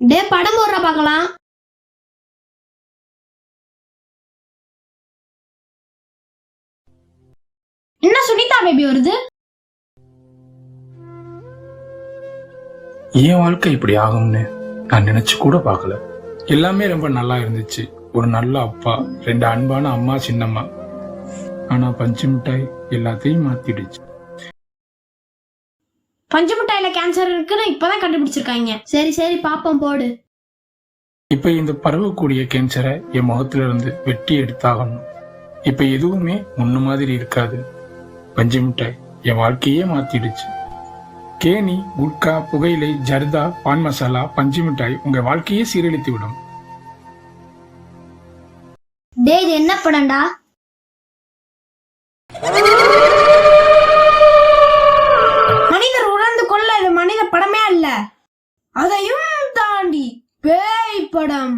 டே படம் போடுற பார்க்கலாம். என்ன சுனிதா பேபி வருது? என் வாழ்க்கை இப்படி ஆகும்னு நான் நினைச்சு கூட பார்க்கல. எல்லாமே ரொம்ப நல்லா இருந்துச்சு. ஒரு நல்ல அப்பா ரெண்டு அன்பான அம்மா சின்னம்மா. ஆனா பஞ்சு மிட்டாய் எல்லாத்தையும் மாத்திடுச்சு. பஞ்சு மிட்டாயில கேன்சர் இருக்குன்னு இப்பதான் கண்டுபிடிச்சிருக்காங்க. சரி சரி பாப்போம் போடு. இப்ப இந்த பரவக்கூடிய கேன்சரை என் முகத்துல இருந்து வெட்டி எடுத்தாகணும். இப்ப எதுவுமே முன்ன மாதிரி இருக்காது. பஞ்சு மிட்டாய் என் வாழ்க்கையே மாத்திடுச்சு. கேணி குட்கா புகையிலை ஜர்தா பான் மசாலா பஞ்சு மிட்டாய் உங்க வாழ்க்கையே சீரழித்து விடும். டே இது என்ன படம்டா? பேய் படம்